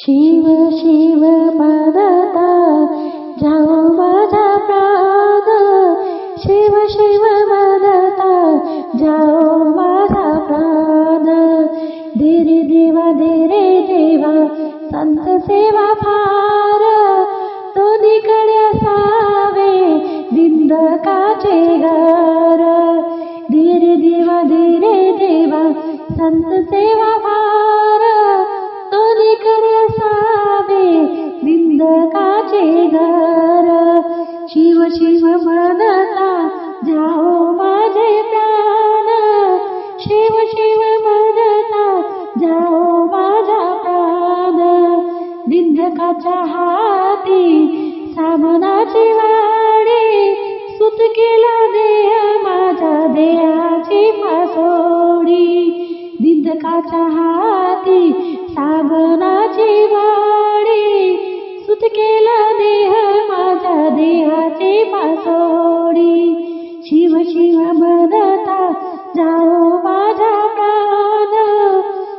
शिव शिव म्हणता जाऊ माझा प्राण शिव शिव म्हणता जाऊ माझा प्राण धीरे देवा धीरे देवा संत सेवा फार दोन्हीकडे असावे बिंदकाचे गार. धीरे देवा धीरे देवा संत सेवा फार तो असावे माझे घर. शिव शिव म्हणता जाओ माझे प्राण. शिव शिव म्हणता जाओ माझा प्राण. बिंदकाच्या हाती सामनाची वाडी सुत केला देह माझ्या देहाची पासोडी बिंदकाच्या हाती साबणाची पासोडी शिव शिव बदता जाओ माझा प्राण.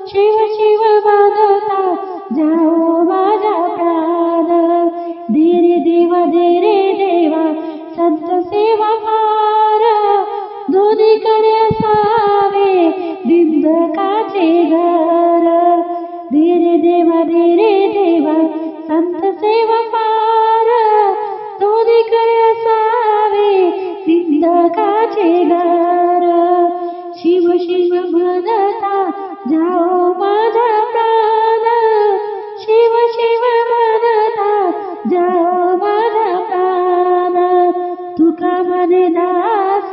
शिव शिव बदता जाओ माझा प्राण. धीरे देव धीरे देवा संत सेवा फार दोन्ही कडे असावे बिंदकाचे घर. धीरे देवा धीरे देवा संत सेवा बिंदकाचे घर शिव शिव म्हणता जाओ माझा प्राण. शिव शिव म्हणता जाओ माझा प्राण. तुका मने दास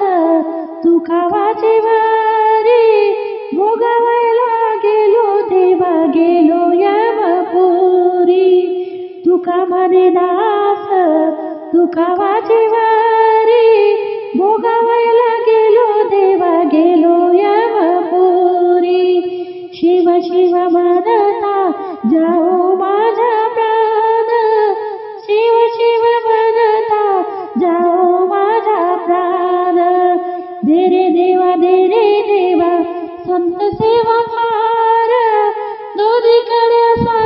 तुका वाचे वारी. भोगवायला गेलो देवा गेलो यमपुरी. तुका मने दास तुका वाचे वारी. शिव शिव म्हणता जाओ माझा प्राण. शिव शिव म्हणता जाओ माझा प्राण. धीरे देवा धीरे देवा संत सेवा फार दोन्हीकडे असा